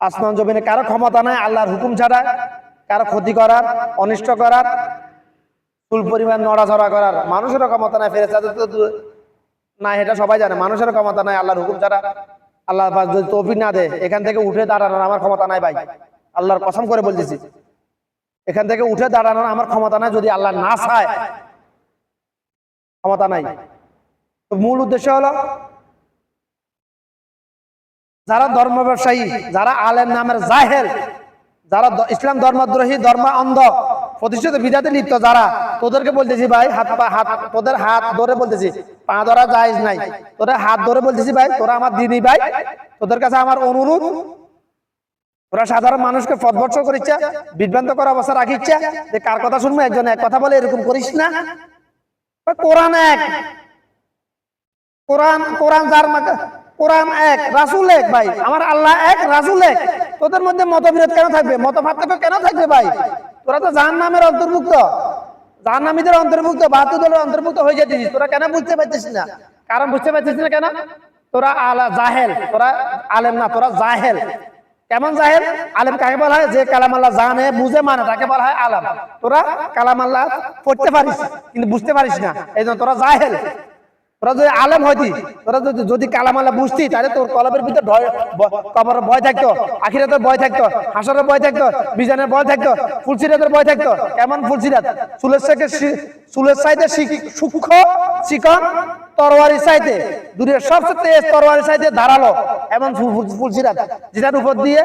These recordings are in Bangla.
আসমান জমিনে কারও ক্ষমতা নাই, আল্লাহর হুকুম ছাড়া। কারও ক্ষতি করার, অনিষ্ট করার ফুল পরিমাণ নড়াঝড়া করার। মানুষেরও ক্ষমতা নাই ফেরেছে না এটা সবাই জানে। মানুষেরও ক্ষমতা নাই, আল্লাহর হুকুম ছাড়া। আল্লাহ যদি তফি না দেয়, এখান থেকে উঠে দাঁড়ানোর আমার ক্ষমতা নাই ভাই। আল্লাহর কসম করে বলতেছি। এখান থেকে উঠে দাঁড়ানোর আমার ক্ষমতা নাই, যদি আল্লাহ না চায়। ক্ষমতা নাই। মূল উদ্দেশ্য হলো, যারা ধর্ম ব্যবসায়ী, যারা আলেম নামের জাহেল, যারা ইসলাম ধর্মদ্রোহী, ধর্ম অন্ধ, প্রতিষ্ঠিত বিদাতে লিপ্ত যারা, তোদেরকে বলতেছি ভাই, হাত পা হাত তোদের হাত ধরে বলতেছি, পা ধরা জায়েজ নাই। তোদের হাত ধরে বলতেছি ভাই, তোরা আমার দিদি ভাই, তোদের কাছে আমার অনুরোধ ওরা সাধারণ মানুষকে পথভর্ষ করিচ্ছে, বিভ্রান্ত করা অবস্থা রাখিচ্ছে। যে কার কথা শুনব, একজন এক কথা বলে এরকম করিস না। কোরআন এক। কোরআন কোরআন যার কোরআন এক, রাসুল এক ভাই। আমার আল্লাহ এক, রাসুল এক। তোদের মধ্যে মতবিরোধ কেন থাকবে? মত পার্থক্য কেন থাকবে ভাই? তোরা তো জাহান নামের অন্তর্ভুক্ত। জাহান নামীদের অন্তর্ভুক্ত, বাহাত্তর দলের অন্তর্ভুক্ত হয়ে যেতিস। তোরা কেন বুঝতে পারছিস না? কারণ বুঝতে পারছিস না কেন? তোরা আলা জাহেল, তোরা আলেম না, তোরা জাহেল। কেমন জাহেল? আলেম কাকে বলা হয়? যে কালাম আল্লাহ জানে, বুঝে মানে তাকে বলা হয় আলাম। তোরা কালাম আল্লাহ পড়তে পারিস, কিন্তু বুঝতে পারিস না। এই তোরা জাহেল। তোরা যদি আলেম হইতি, তোরা যদি যদি কালাম বুঝতি, তাহলে তোর কলমের ভিতরে কবরের ভয় থাকতো, আখিরাতের ভয় থাকতো, হাসরের ভয় থাকতো বিজানের ভয় থাকতো, ফুলসিরাতের ভয় থাকতো। কেমন ফুলসিরাত চুলের সাথে চুলের সাইডে সূক্ষ্ম চিকন তরবারি চাইতে দূরের সবচেয়ে তেজ তরবারি চাইতে ধারালো এমন ফু- ফু- ফুলসিরাত, যেটার উপর দিয়ে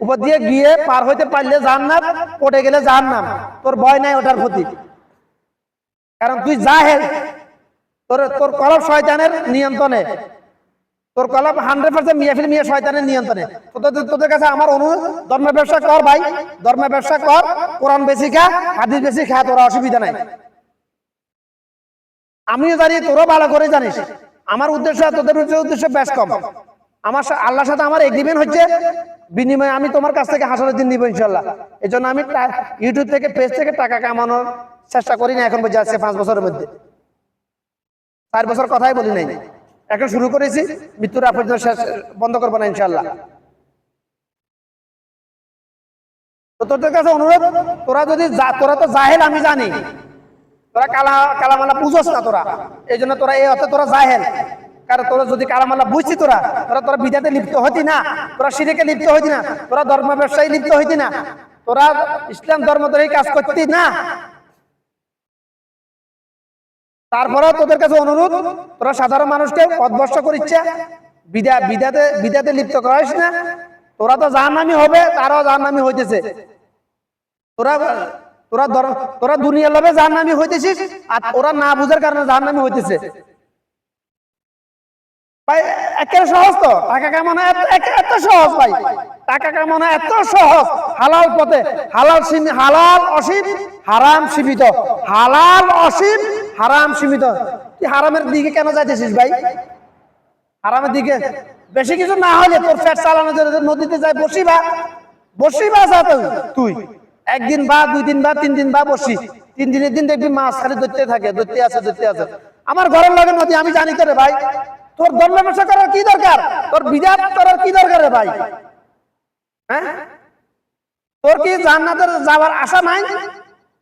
উপর দিয়ে গিয়ে পার হইতে পারলে জান্নাত পড়ে গেলে জাহান্নাম। তোর ভয় নাই ওটার প্রতি। কারণ তুই জাহেল তোর শয়তানের নিয়ন্ত্রণে। তোর হান্ড্রেড পার্সেন্ট মিয়াফিল মিয়া শয়তানের নিয়ন্ত্রণে। তোদের কাছে আমার ধর্মের ব্যবসা কর ভাই ধর্মের ব্যবসা কর, কোরআন বেশি খা, হাদিস বেশি খা অসুবিধা নাই। আমিও জানি, তোরও ভালো করে জানিস। আমার উদ্দেশ্য তোদের উদ্দেশ্য বেশ কম। আমার আল্লাহর সাথে আমার এগ্রিমেন্ট হচ্ছে, বিনিময়ে আমি তোমার কাছ থেকে হাসরের দিন নিব ইনশাল্লাহ এই জন্য আমি ইউটিউব থেকে পেজ থেকে টাকা কামানোর চেষ্টা করি না এখন বুঝে আসছে পাঁচ বছরের মধ্যে। চার বছর কথাই বলি নাই। এখন শুরু করেছি, মৃত্যুর পর্যন্ত শেষ, বন্ধ করব না ইনশাল্লাহ তোদের কাছে অনুরোধ, তোরা যদি তোরা তো জাহেল, আমি জানি। তোরা কালা, কালামালা বুঝোস না তোরা। এই জন্য তোরা এই অর্থে তোরা জাহেল। কারণ তোরা যদি কালামালা বুঝছি তোরা তোরা তোরা বিদাতে লিপ্ত হতি না। তোরা সিরেকে লিপ্ত হইতি না। তোরা ধর্ম ব্যবসায়ী লিপ্ত হইতি না। তোরা ইসলাম ধর্ম ধরে কাজ করতি না। তারপরেও তোদের কাছে অনুরোধ, তোরা সাধারণ মানুষকে পথভ্রষ্ট করিচ্ছে। বিদা বিদাতে বিদাতে লিপ্ত করাইস না। তোরা তো জাহান্নামি হবে, তারাও জাহান্নামি হইতেছে। তোরা তোরা তোরা দুনিয়ার লোভে জাহান্নামি হইতেছিস, আর ওরা না বুঝার কারণে জাহান্নামি হইতেছে। ভাই একেবারে সহজ তো। টাকা কামানো এত সহজ ভাই। টাকা কামানো এত সহজ। হালাল পথে, হালাল হালাল অসীম, হারাম সীমিত। হালাল অসীম, হারাম সীমিত। তুই হারামের দিকে কেন যাইতেছিস ভাই? হারামের দিকে? বেশি কিছু না হলে তোর ফ্যাট চালানোর জন্য নদীতে যাই বসিবা বসিবা যা তুই একদিন বা, দুই দিন বা, তিন দিন বা বসি। তিন দিনের দিন দেখবি মাছ খালি ধরতে থাকে, ধরতে আছে ধরতে আছে। আমার ঘরের লগে নদী আমি জানি তো রে ভাই, তোর ধর্ম ব্যবসা করার কি দরকার? তোর বিজাত করার কি দরকার রে ভাই? হ্যাঁ? তোর কি জান্নাতের যাওয়ার আশা নাই?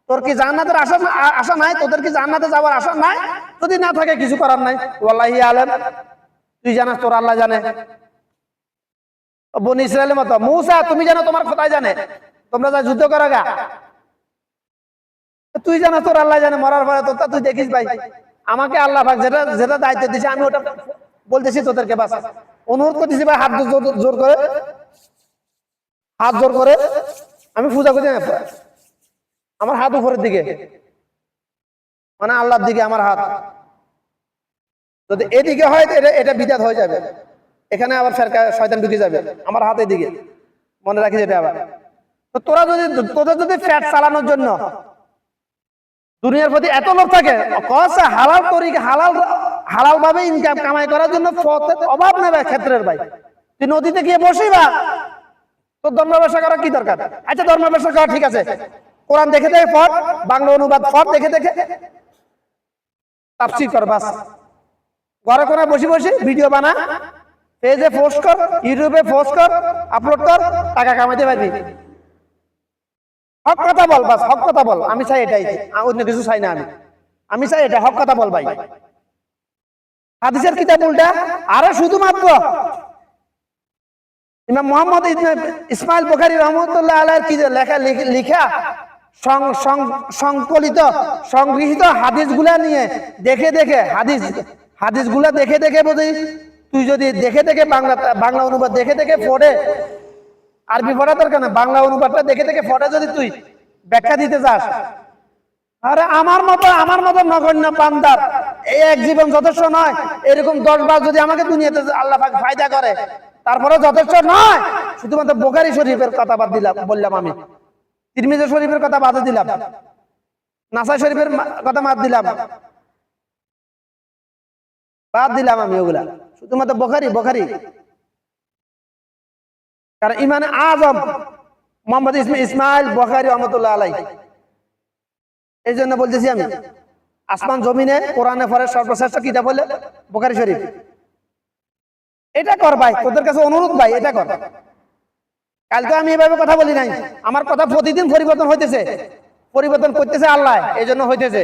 তোর কি জান্নাতের আশা আশা নাই? তোদের কি জান্নাতে যাওয়ার আশা নাই? যদি না থাকে, কিছু করার নাই। ওয়াল্লাহি আলেম। তুই জানাস তোর আল্লাহ জানে। বনি ইসরায়েলের মতো। মৌসা, তুমি জানো তোমার খোদাই জানে। তোমরা যা যুদ্ধ করো গা। তুই জানো তোর আল্লাহ জানে, মরার পরে তো তুই দেখিস ভাই। আমাকে আল্লাহ পাক যেটা যেটা দায়িত্ব দিছে, আমি ওটা বলতেছি তোদেরকে বাস। অনুরোধ করতেছি ভাই, হাত জোর করে। হাত জোর করে। আমি পূজা করছি না আমার হাত উপরের দিকে। মানে আল্লাহর দিকে আমার হাত। যদি এদিকে হয় এটা এটা বিদাত হয়ে যাবে। এখানে আবার ফেরকা শয়তান ঢুকে যাবে। আমার হাতের দিকে মনে রাখিস এটা আবার। তো তোরা যদি তোদের যদি ফ্যাট চালানোর জন্য দুনিয়ার প্রতি এত লোক থাকে হালাল তরিকে হালাল হালাল ভাবে ইনকাম কামাই করার জন্য অভাব নেবে ক্ষেত্রের ভাই। তুই নদীতে গিয়ে বসিবা তোর ধর্ম ব্যবসা করা কি দরকার? আচ্ছা ধর্ম ব্যবসা করা ঠিক আছে। কোরআন দেখে দেখে পড় বাংলা অনুবাদ পড় দেখে দেখে। তাফসির কর বাস। ঘরে কোনা বসে বসে ভিডিও বানা, পেজে পোস্ট কর, ইউটিউবে পোস্ট কর আপলোড কর, টাকা কামাইতে পারবি। হক কথা বল বাস, হক কথা বল। আমি চাই এটাই, অন্য কিছু চাই না আমি। আমি চাই এটা, হক কথা বল ভাই। হাদিসের কিতাব উল্টা, আরও শুধুমাত্র ইমাম মোহাম্মদ ইসমাইল বুখারী রহমতুল্লাহ আলাইহির কি লেখা, লিখা সংকলিত, সংগৃহীত হাদিসগুলা নিয়ে দেখে দেখে, হাদিস, হাদিসগুলা দেখে দেখে বুঝি। তুই যদি দেখে দেখে বাংলা বাংলা অনুবাদ দেখে দেখে পড়ে, আরবি পড়া দরকার না, বাংলা অনুবাদটা দেখে দেখে পড়ে যদি তুই ব্যাখ্যা দিতে যাস আরে আমার মতো আমার মতো নগণ্য বান্দার এই এক জীবন যথেষ্ট নয়। এরকম দশ বার যদি আমাকে দুনিয়াতে আল্লাহ ফায়দা করে তারপরে যথেষ্ট নয়। শুধুমাত্র বোকারি শরীফের কথা বাদ দিলাম, বললাম আমি। তিরমিজি শরীফের কথা বাদ দিলাম। নাসা শরীফের কথা বাদ দিলাম। বাদ দিলাম আমি ওগুলা। শুধুমাত্র বোখারি বোখারি। কারণ ইমানে আজম মোহাম্মদ ইসমা ইসমাইল বোখারি রহমতুল্লাহ আলাই এই জন্য বলতেছি আমি, আসমান জমিনে কোরআনে ফরে সর্বশ্রেষ্ঠ কিতাব বলে বোখারি শরীফ। এটা কর ভাই, তোদের কাছে অনুরোধ ভাই, এটা কর। কালকে আমি এভাবে কথা বলি নাই। আমার কথা প্রতিদিন পরিবর্তন হইতেছে। পরিবর্তন করতেছে আল্লাহ এই জন্য হইতেছে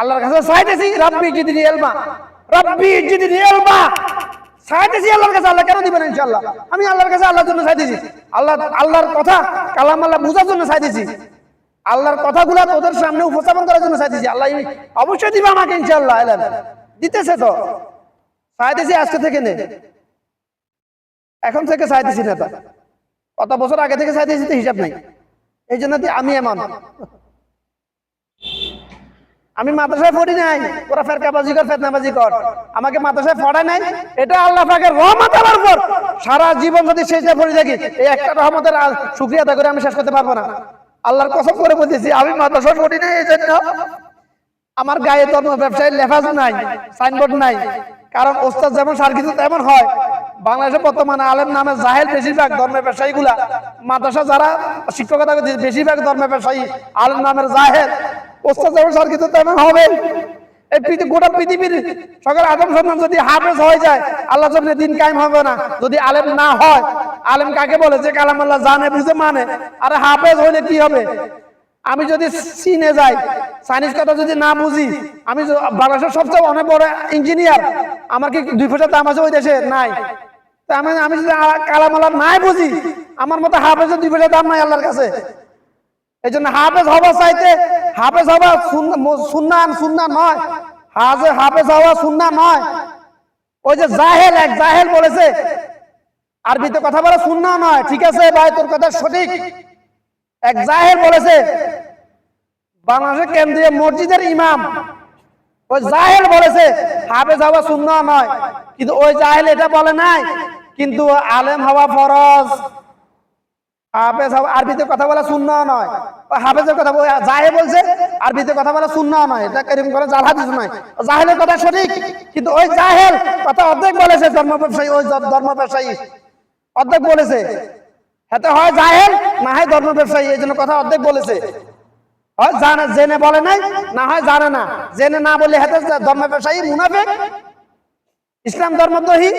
আল্লাহর কাছে চাইতেছি, রাব্বি জিদিনি এলমা রাব্বি জিদিনি এলমা চাইতেছি আল্লাহর কাছে, আল্লাহ কেন দিবেন ইনশাআল্লাহ? আমি আল্লাহর কাছে আল্লাহর জন্য চাইতেছি। আল্লাহ, আল্লাহর কথা, কালাম আল্লাহ বুঝার জন্য চাইতেছি। আল্লাহর কথাগুলা তোদের সামনে উপস্থাপন করার জন্য চাইতেছি। আল্লাহ অবশ্যই দিবে আমাকে ইনশাআল্লাহ এলেন দিতেছে তো। চাইতেছি আজকে থেকে নে। এখন থেকে চাইতেছি না তো কত বছর আগে থেকে চাইতেছি তো হিসাব নাই। এই জন্য আমি এমন আমি মাদ্রাসায় পড়ি নাই, ওরা ফেরকাবাজি কর, ফেতনাবাজি কর। আমাকে মাদ্রাসায় পড়ায় নাই, এটা আল্লাহ পাকের রহমত আমার উপর। সারা জীবন যদি শেষে পড়ে থাকি, এই একটা রহমতের আ- শুকরিয়া আদা করে আমি শেষ করতে পারব না। আল্লাহর কসম করে বলতেছি, আমি মাদ্রাসায় পড়ি নাই, এই জন্য আমার গায়ে ধর্ম ব্যবসায়ী লেফাজ নাই, সাইনবোর্ড নাই। কারণ ওস্তাদ যেমন সার্কিত তেমন হয়। বাংলাদেশে বর্তমানে আলেম নামে জাহেল বেশিরভাগ ধর্মের ব্যবসায়ী গুলা মাদ্রাসা যারা শিক্ষকতা বেশিরভাগ ধর্মের ব্যবসায়ী আলেম নামের জাহেল। ওস্তাদ যেমন সার্কিত তেমন হবে। এই গোটা পৃথিবীর সকল আদম সন্তান যদি হাফেজ হয়ে যায়, আল্লাহ জমিনে দিন কায়েম হবে না। যদি আলেম না হয়, আলেম কাকে বলে? যে কালাম আল্লাহ জানে, বুঝে মানে। আরে হাফেজ হইলে কি হবে? আমি যদি চীনে যাই চাইনিজ কথা যদি না বুঝি, আমি বাংলাদেশের সবচেয়ে অনেক বড় ইঞ্জিনিয়ার আমার কি দুই পয়সা দাম আছে ওই দেশে? নাই। আমি যদি কালামালা নাই বুঝি, আমার মতো হাফেজের দুই পয়সা দাম নাই আল্লাহর কাছে। এই জন্য হাফেজ হওয়া চাইতে হাফেজ হওয়া সুন্না সুন্না নয়। হাজে হাফেজ হওয়া সুন্না নয়। ওই যে জাহেল, এক জাহেল বলেছে, আরবিতে কথা বলা সুন্না নয়। ঠিক আছে ভাই, তোর কথা সঠিক। এক জাহের বলেছে বাংলাদেশের কেন্দ্রীয় মসজিদের ইমাম। ওই জাহেল বলেছে, হাফেজ হওয়া শূন্য নয়। কিন্তু ওই জাহেল এটা বলে নাই, কিন্তু আলেম হওয়া ফরজ। হাফেজ আরবিতে কথা বলা শূন্য নয়। হাফেজের কথা জাহে বলছে, আরবিতে কথা বলা শূন্য নয়। এটা এরকম করে জাল নয়। জাহেলের কথা সঠিক, কিন্তু ওই জাহেল কথা অর্ধেক বলেছে, ধর্ম ব্যবসায়ী, ওই ধর্ম ব্যবসায়ী। অর্ধেক বলেছে। হাতে হয় জাহেল, না হয় ধর্ম ব্যবসায়ী, এই জন্য কথা অর্ধেক বলেছে। জানে, জেনে বলে নাই? না হয় জানে না। জেনে না বলে হাতে ধর্ম ব্যবসায়ী মুনাফে ইসলাম ধর্মদ্রোহী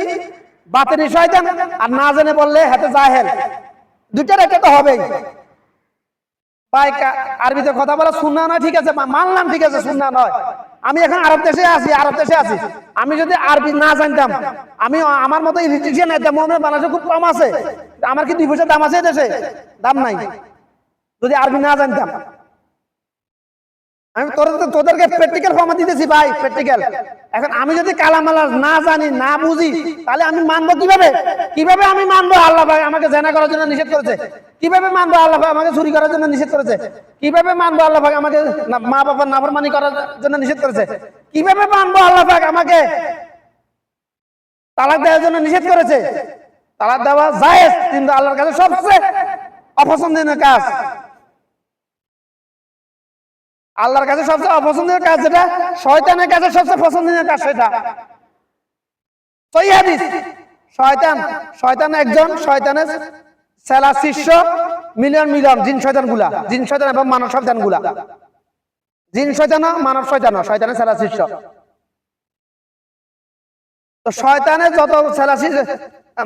বাতিনি শয়তান? আর না জেনে বললে হাতে জাহেল। দুটার একটা তো হবেই। আরবিতে কথা বলা শুননা নয়, ঠিক আছে মানলাম ঠিক আছে শুননা নয়। আমি এখন আরব দেশে আছি, আরব দেশে আছি। আমি যদি আরবি না জানতাম, আমি আমার মতো ইলেকট্রিশিয়ান একদম মনে বাংলাদেশে খুব কম আছে। আমার কি দুই পয়সা দাম আছে দেশে? দাম নাই। যদি আরবি না জানতাম। আমি তোদের তোদেরকে প্র্যাকটিক্যাল ফর্মা দিতেছি ভাই প্র্যাকটিক্যাল এখন আমি যদি কালামালা না জানি, না বুঝি, তাহলে আমি মানবো কীভাবে? কীভাবে আমি মানবো? আল্লাহ ভাই আমাকে জেনা করার জন্য নিষেধ করেছে। কীভাবে মানবো? আল্লাহ ভাই আমাকে চুরি করার জন্য নিষেধ করেছে। কীভাবে মানবো? আল্লাহ ভাই আমাকে মা বাবার নাফরমানি করার জন্য নিষেধ করেছে। কীভাবে মানবো? আল্লাহ ভাই আমাকে তালাক দেওয়ার জন্য নিষেধ করেছে। তালাক দেওয়া জায়েজ, কিন্তু আল্লাহর কাছে সবচেয়ে অপছন্দনীয় কাজ। আল্লাহর কাছে সবচেয়ে অপছন্দনীয় কাজ যেটা, শয়তানের কাছে সবচেয়ে পছন্দনীয় কাজ সেটা। শয়তান শয়তান একজন, শয়তানের সেলা শিষ্য, মিলিয়ন মিলিয়ন জিন শয়তানগুলা জিন শয়তান এবং মানব শয়তানগুলা জিন শয়তান মানব শয়তান শয়তানের সেরা শিষ্য। তো শয়তানের যত শিষ্য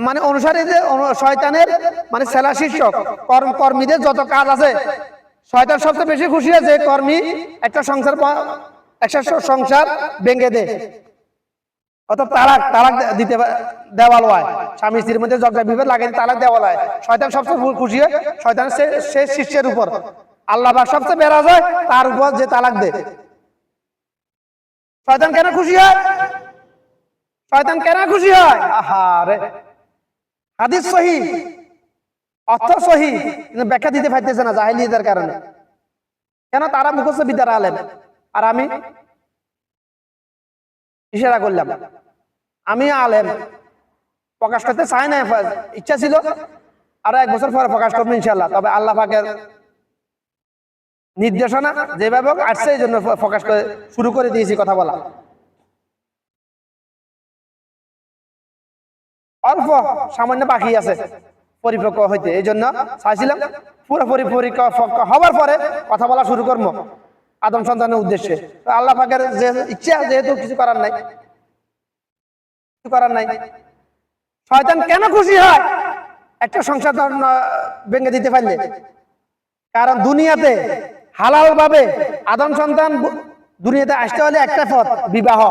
মানে অনুসারী যে শয়তানের মানে সেলা শীর্ষ কর্ম কর্মীদের যত কাজ আছে শয়তান সবচেয়ে বেশি খুশি আছে কর্মী, একটা সংসার একটা সংসার ভেঙে দে। অত তালাক তালাক দিতে দেওয়াল হয়। স্বামী স্ত্রীর মধ্যে ঝগড়া বিভেদ লাগে তালাক দেওয়াল হয়। শয়তান সবচেয়ে খুশি হয় শয়তান সে শিষ্যের উপর। আল্লাহ পাক সবচেয়ে বেড়া যায় তার উপর যে তালাক দে। শয়তান কেন খুশি হয়? শয়তান কেন খুশি হয়? আহা রে হাদিস সহি। অর্থ সহি ব্যাখ্যা দিতে পারতেছে না জাহিলিয়াতের কারণে। কেন? তারা মুখস্থ বিদ্যার আলেন আর আমি ইশারা করলাম, আমি আলেম। প্রকাশ করতে চাই না ইচ্ছা ছিল আরও এক বছর পরে প্রকাশ করব ইনশাল্লাহ তবে আল্লাহ পাকের নির্দেশনা যেভাবে হোক, আসছে, এই জন্য প্রকাশ করে, শুরু করে দিয়েছি কথা বলা। অল্প, সামান্য বাকি আছে। পরিপক্ক হইতে। এই জন্য চাইছিলাম পুরোপুরি পরিপক্ক হবার পরে কথা বলা শুরু করব আদম সন্তানের উদ্দেশ্যে। আল্লাহ পাকের যে ইচ্ছা, যেহেতু কিছু করার নাই, কিছু করার নাই, শয়তান কেন খুশি হয়? একটা সংসার ভেঙে দিতে পারলে। কারণ দুনিয়াতে হালাল ভাবে আদম সন্তান দুনিয়াতে আসতে হলে একটা পথ, বিবাহ।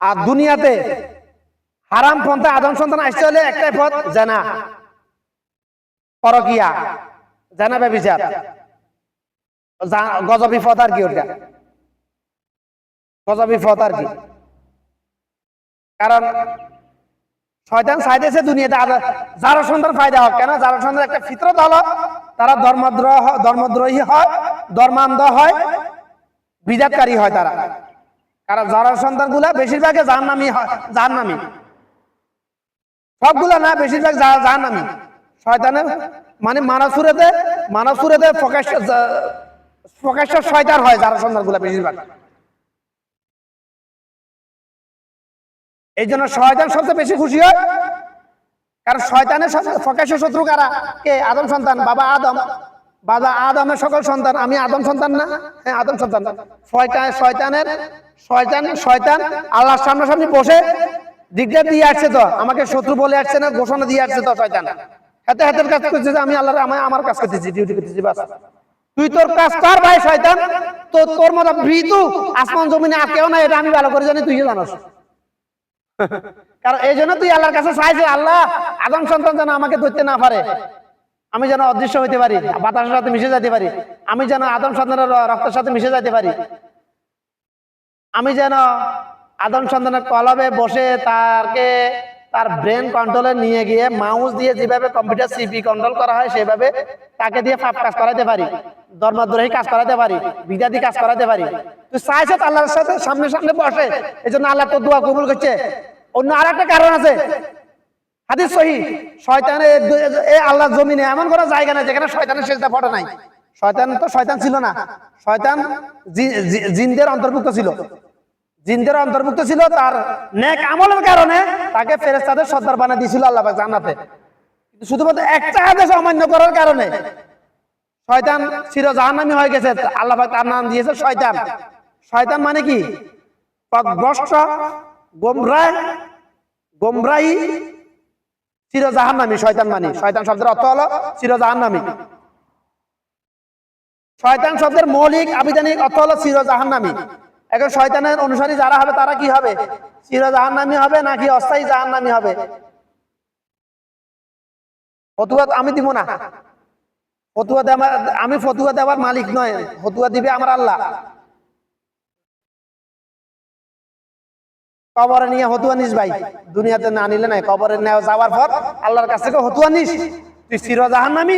আর দুনিয়াতে হারাম পন্থা আদম সন্তান আসতে হলে একটাই পথ, জানা। পরকিয়া। জানা ব্যবিচার গজবি পথ আর কি ওটা? গজবি পথ আর কি? কারণ শয়তান চাইতেছে দুনিয়াতে যারা সন্তান ফায়দা হোক, কেন? যারা সন্তান একটা ফিতরত হলো, তারা ধর্মদ্রোহ ধর্মদ্রোহী হয়, ধর্মান্ধ হয়, বিজাতকারী হয় তারা। কারণ যারা সন্তানগুলা বেশিরভাগে জাহান্নামী হয় জাহান্নামী। সবগুলা না, বেশিরভাগ যা- জাহান্নামী। শয়তানের মানে মানব সুরেতে মানব সুরেতে প্রকাশ্য প্রকাশ্য শয়তান হয় যারা সন্তানগুলা বেশিরভাগ। এই জন্য শয়তান সবচেয়ে বেশি খুশি হয়। কারণ শয়তানের সব- প্রকাশ্য শত্রু কারা? কে? আদম সন্তান, বাবা আদম। বাবা আদমের সকল সন্তান, আমি আদম সন্তান না? হ্যাঁ আদম সন্তান। শয়তান, শয়তানের, শয়তান শয়তান, আল্লাহর সামনাসামনি বসে ডিগ্রেড দিয়ে আসছে তো, আমাকে শত্রু বলে আসছে না, ঘোষণা দিয়ে আসছে তো শয়তান। হাতে হাতের কাজ করতেছে আমি আল্লাহর আমি আমার কাজ করতেছি ডিউটি করতেছি, বাস। তুই তোর কাজ কর ভাই শয়তান, তো তোর মতো ভীতু আসমান জমিনে আর কেউ না এটা আমি ভালো করে জানি তুই জানোস। কারণ এই জন্য তুই আল্লাহর কাছে চাইছে, আল্লাহ, আদম সন্তান যেন আমাকে ধরতে না পারে। আমি যেন অদৃশ্য হইতে পারি, বাতাসের সাথে মিশে যেতে পারি। আমি যেন আদম সন্তানের রক্তের সাথে মিশে যেতে পারি। আমি যেন আদম সন্তানের কলবে বসে তারকে, তার ব্রেন কন্ট্রোলে নিয়ে গিয়ে মাউস দিয়ে যেভাবে কম্পিউটার সিপি কন্ট্রোল করা হয়, সেভাবে তাকে দিয়ে পাপ কাজ করাতে পারি। ধর্মদ্রোহী কাজ করাতে পারি বিদাতি কাজ করাতে পারি। তুই চাইছে তো আল্লাহর সাথে সামনে সামনে বসে এই জন্য আল্লাহ তোর দোয়া কবুল করছে। অন্য আর একটা কারণ আছে। হাদিস সহি, শয়তানের এই আল্লাহ জমিনে এমন কোনো জায়গা নাই যেখানে শয়তানের শেষদা ফটো নাই। শয়তান তো শয়তান ছিল না। শয়তান জিনদের অন্তর্ভুক্ত ছিল। জিনদের অন্তর্ভুক্ত ছিল তার নেক আমলের কারণে তাকে ফেরেস্তাদের সর্দার বানিয়ে দিয়েছিল আল্লাহ কিন্তু শুধুমাত্র একটা আদেশ অমান্য করার কারণে শয়তান চির জাহান্নামী হয়ে গেছে, আল্লাহ তার নাম দিয়েছে শয়তান। শয়তান মানে কি? পথভ্রষ্ট শয়তান মানে। শয়তান শব্দের অর্থ হলো চির শয়তান শব্দের মৌলিক আবিধানিক অর্থ হলো চির জাহান্নামী এখন শয়তানের অনুসারী যারা হবে, তারা কি হবে? চির জাহান্নামী হবে নাকি অস্থায়ী জাহান্নামী হবে? ফতুয়া আমি দিব না। ফতুয়া দেওয়া আমি ফতুয়া দেওয়ার মালিক নয়। ফতুয়া দিবে আমার আল্লাহ। কবরে নিয়ে হতুয়া নিস ভাই। দুনিয়াতে না নিলে নাই। কবরে নেওয়া যাওয়ার পর আল্লাহর কাছ থেকে হতুয়া নিস। তুই চির জাহান নামি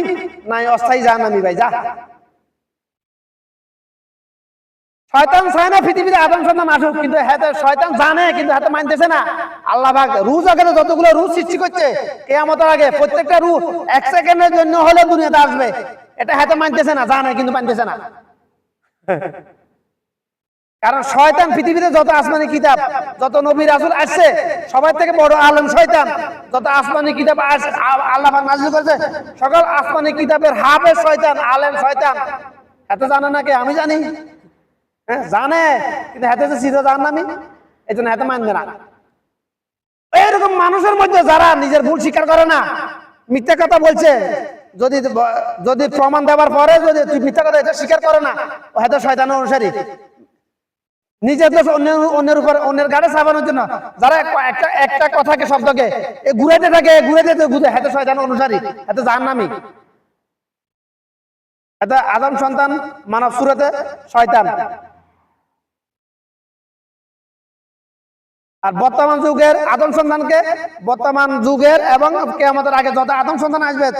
নাই অস্থায়ী জাহান্নামি ভাই, যা। শয়তান চায় না পৃথিবীতে আদম সন্তান আসুক কিন্তু শয়তান জানে, কিন্তু হাতে মানতেছে না। আল্লাহ পাক রুজ আগে যতগুলো রুজ সৃষ্টি করছে, কেয়ামতের আগে প্রত্যেকটা রু এক সেকেন্ডের জন্য হলে দুনিয়াতে আসবে। এটা হাতে মানতেছে না, জানে, কিন্তু মানতেছে না। কারণ শয়তান পৃথিবীতে যত আসমানি কিতাব, যত নবী রাসূল আসছে সবাই থেকে বড় আলেম শয়তান। যত আসমানি কিতাব আল্লাহ নাযিল করেছে, সকল আসমানি কিতাবের হাফেজ শয়তান, আলেম শয়তান। এত জানে নাকি আমি জানি। হ্যাঁ জানে? কিন্তু হাতে যে সিধা জান আমি? এই জন্য হাতে মানবে না। এরকম মানুষের মধ্যে যারা নিজের ভুল স্বীকার করে না, মিথ্যা কথা বলছে, যদি যদি প্রমাণ দেওয়ার পরে যদি তুই মিথ্যা কথা এটা স্বীকার করে না, ও হয়তো শয়তানের অনুসারী। নিজের দোষ অন্যের অন্যের উপর, অন্যের গাড়ে চাপানোর জন্য যারা এক- একটা একটা কথাকে, শব্দকে এ ঘুরাইতে থাকে ঘুরাইতে ঘুরে হাতে শয়তান অনুসারী এত জান নামি এত আদম সন্তান মানব সুরতে শয়তান। আর বর্তমান যুগের আদম সন্তানকে বর্তমান যুগের এবং কেয়ামতের আগে যত আদম সন্তান আসবে,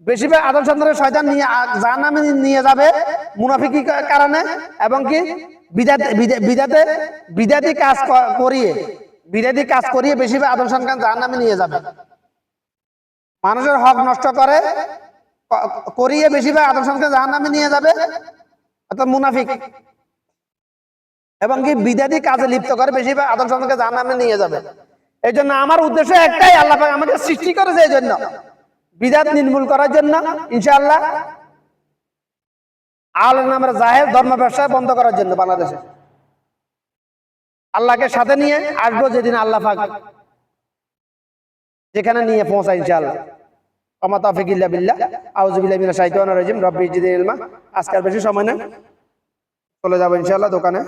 বেশিরভাগ আদম সন্তানের শয়তান নিয়ে যার নিয়ে যাবে মুনাফিকি কারণে এবং কি বিদাতে বিদা- বিদাতে বিদাতি কাজ করিয়ে, বিদাতি কাজ করিয়ে বেশিরভাগ আদম সন্তান যার নিয়ে যাবে। মানুষের হক নষ্ট করে করিয়ে বেশিরভাগ আদম সন্তান যার নিয়ে যাবে। অর্থাৎ মুনাফিক। এবং কি বিদাতি কাজে লিপ্ত করে বেশিরভাগ আদম সন্তানকে নামে নিয়ে যাবে। এই জন্য আমার উদ্দেশ্য একটাই আল্লাহ আমাকে সৃষ্টি করেছে এই জন্য। বিদাত নির্মূল করার জন্য ইনশাআল্লাহ। আল নামের জাহের ধর্ম ব্যবসা বন্ধ করার জন্য বাংলাদেশে। আল্লাহকে সাথে নিয়ে আসব যেদিন আল্লাহ পাক যেখানে নিয়ে পৌঁছায় ইনশাআল্লাহ। আমা তাফিক ইল্লা বিল্লাহ। আউযুবিল্লাহি মিনাশ শাইতানির রাজিম। রব্বি জিদনি ইলমা। আজকাল বেশি সময় নেই। চলে যাব ইনশাআল্লাহ দোকানে।